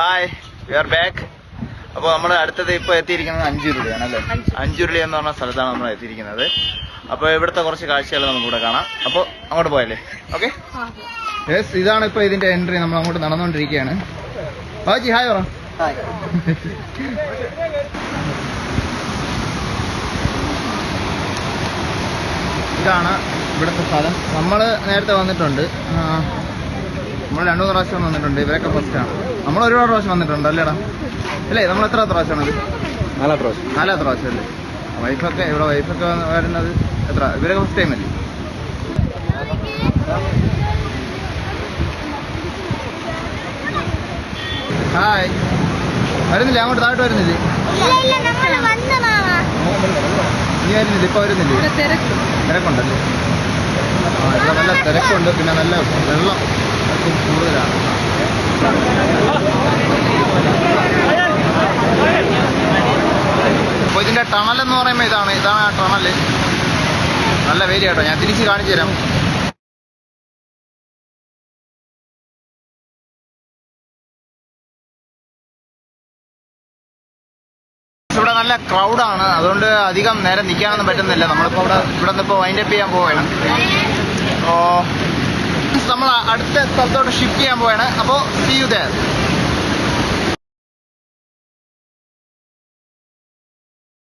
Hi V are back അപ്പോൾ നമ്മൾ അടുത്തത് ഇപ്പോൾ എത്തിയിരിക്കുന്നത് അഞ്ചുരുളിയാണ് അല്ലേ അഞ്ചുരുളി എന്ന് പറഞ്ഞ സ്ഥലത്താണ് നമ്മൾ എത്തിയിരിക്കുന്നത്. അപ്പോൾ ഇവിടുത്തെ കുറച്ച് കാഴ്ചകൾ നമുക്ക് ഇവിടെ കാണാം. അപ്പോൾ അങ്ങോട്ട് പോയല്ലേ? ഓക്കെ. യെസ് ഇതാണ് ഇപ്പൊ ഇതിന്റെ എൻട്രി നമ്മൾ അങ്ങോട്ട് നടന്നുകൊണ്ടിരിക്കുകയാണ് ബാജി ഹായ് പറ. ഇതാണ് ഇവിടുത്തെ സ്ഥലം. നമ്മൾ നേരത്തെ വന്നിട്ടുണ്ട്. നമ്മൾ രണ്ടു മൂന്ന് പ്രാവശ്യം വന്നിട്ടുണ്ട്. ഇവരൊക്കെ ഫസ്റ്റാണ് നമ്മൾ ഒരുപാട് പ്രാവശ്യം വന്നിട്ടുണ്ട് അല്ലേടാ? അല്ലേ നമ്മൾ എത്ര പ്രാവശ്യമാണ് നാലാം പ്രാവശ്യം. നാലാമത്തെ പ്രാവശ്യം അല്ലേ വൈഫൊക്കെ ഇവിടെ വൈഫൊക്കെ വരുന്നത് എത്ര? ഇവരൊക്കെ ഫസ്റ്റ് ടൈം അല്ലേ? ഹായ് വരുന്നില്ലേ? അങ്ങോട്ട് താഴോട്ട് വരുന്നില്ലേ? നീ വരുന്നില്ല? ഇപ്പൊ വരുന്നില്ലേ? തിരക്കുണ്ടല്ലേ? ആ ഇവിടെ നല്ല തിരക്കുണ്ട്. പിന്നെ നല്ല വെള്ളം. കൂടുതലാണ് അപ്പോൾ ഇതിന്റെ ടണൽ എന്ന് പറയുമ്പോൾ ഇതാണ് ഇതാണ് ആ ടണൽ നല്ല വേരി കേട്ടോ ഞാൻ തിരിച്ച് കാണിച്ചു തരാം. ഇവിടെ നല്ല ക്രൗഡാണ് അതുകൊണ്ട് അധികം നേരം നിൽക്കാനൊന്നും പറ്റുന്നില്ല. നമ്മളിപ്പോൾ ഇവിടെ ഇവിടെ നിന്ന് ഇപ്പോൾ വൈൻഡപ്പ് ചെയ്യാൻ പോവുകയാണ് അപ്പോൾ നമ്മൾ അടുത്ത സ്ഥലത്തോട്ട് ഷിഫ്റ്റ് ചെയ്യാൻ പോവുകയാണ് അപ്പോൾ സി യു ദർ